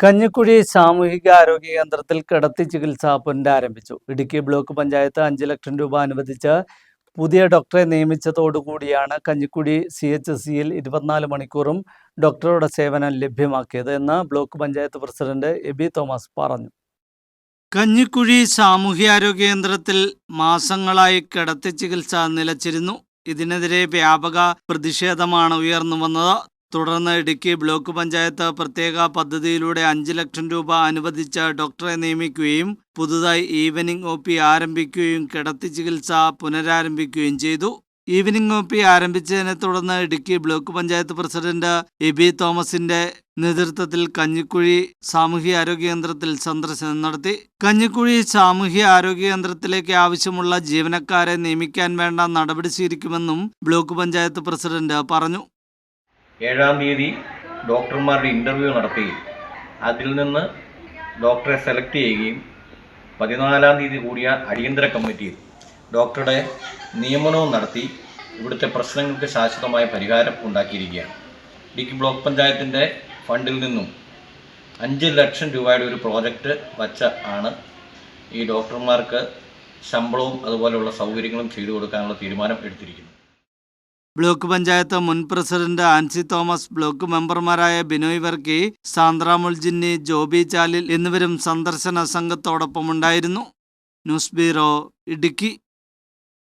കഞ്ഞിക്കുഴി സാമൂഹിക ആരോഗ്യ കേന്ദ്രത്തിൽ കിടത്തി ചികിത്സ പുനരാരംഭിച്ചു ഇടുക്കി ബ്ലോക്ക് പഞ്ചായത്ത് അഞ്ച് ലക്ഷം രൂപ അനുവദിച്ച് പുതിയ ഡോക്ടറെ നിയമിച്ചതോടുകൂടിയാണ് കഞ്ഞിക്കുഴി സി എച്ച് സിയിൽ ഇരുപത്തിനാല് മണിക്കൂറും ഡോക്ടറുടെ സേവനം ലഭ്യമാക്കിയത് എന്ന് block panchayat president Aby Thomas പറഞ്ഞു. കഞ്ഞിക്കുഴി സാമൂഹ്യാരോഗ്യ കേന്ദ്രത്തിൽ മാസങ്ങളായി കിടത്തി ചികിത്സ നിലച്ചിരുന്നു. ഇതിനെതിരെ വ്യാപക പ്രതിഷേധമാണ് ഉയർന്നു വന്നത്. തുടർന്ന് ഇടുക്കി ബ്ലോക്ക് പഞ്ചായത്ത് പ്രത്യേക പദ്ധതിയിലൂടെ അഞ്ച് ലക്ഷം രൂപ അനുവദിച്ച് ഡോക്ടറെ നിയമിക്കുകയും പുതുതായി ഈവനിംഗ് ഒ പി ആരംഭിക്കുകയും കിടത്തി ചികിത്സ പുനരാരംഭിക്കുകയും ചെയ്തു. ഈവനിംഗ് ഒ പി ആരംഭിച്ചതിനെ തുടർന്ന് ഇടുക്കി ബ്ലോക്ക് പഞ്ചായത്ത് പ്രസിഡന്റ് എബി തോമസിന്റെ നേതൃത്വത്തിൽ കഞ്ഞിക്കുഴി സാമൂഹ്യ ആരോഗ്യ കേന്ദ്രത്തിൽ സന്ദർശനം നടത്തി. കഞ്ഞിക്കുഴി സാമൂഹ്യ ആരോഗ്യ കേന്ദ്രത്തിലേക്ക് ആവശ്യമുള്ള ജീവനക്കാരെ നിയമിക്കാൻ വേണ്ട നടപടി സ്വീകരിക്കുമെന്നും ബ്ലോക്ക് പഞ്ചായത്ത് പ്രസിഡന്റ് പറഞ്ഞു. ഏഴാം തീയതി ഡോക്ടർമാരുടെ ഇന്റർവ്യൂ നടത്തുകയും അതിൽ നിന്ന് ഡോക്ടറെ സെലക്ട് ചെയ്യുകയും പതിനാലാം തീയതി കൂടിയ അടിയന്തര കമ്മിറ്റിയിൽ ഡോക്ടറുടെ നിയമനവും നടത്തി ഇവിടുത്തെ പ്രശ്നങ്ങൾക്ക് ശാശ്വതമായ പരിഹാരം ഉണ്ടാക്കിയിരിക്കുകയാണ്. ഇടുക്കി ബ്ലോക്ക് പഞ്ചായത്തിന്റെ ഫണ്ടിൽ നിന്നും അഞ്ച് ലക്ഷം രൂപയുടെ ഒരു പ്രോജക്റ്റ് വച്ച ആണ് ഈ ഡോക്ടർമാർക്ക് ശമ്പളവും അതുപോലെയുള്ള സൗകര്യങ്ങളും ചെയ്തു കൊടുക്കാനുള്ള തീരുമാനം എടുത്തിരിക്കുന്നത്. ബ്ലോക്ക് പഞ്ചായത്ത് മുൻ പ്രസിഡന്റ് ആൻസി തോമസ് ബ്ലോക്ക് മെമ്പർമാരായ ബിനോയ് വർക്കി സാന്ദ്ര മുൾജിന്നി ജോബി ചാലിൽ എന്നിവരും സന്ദർശന സംഘത്തോടൊപ്പമുണ്ടായിരുന്നു ന്യൂസ് ബ്യൂറോ ഇടുക്കി.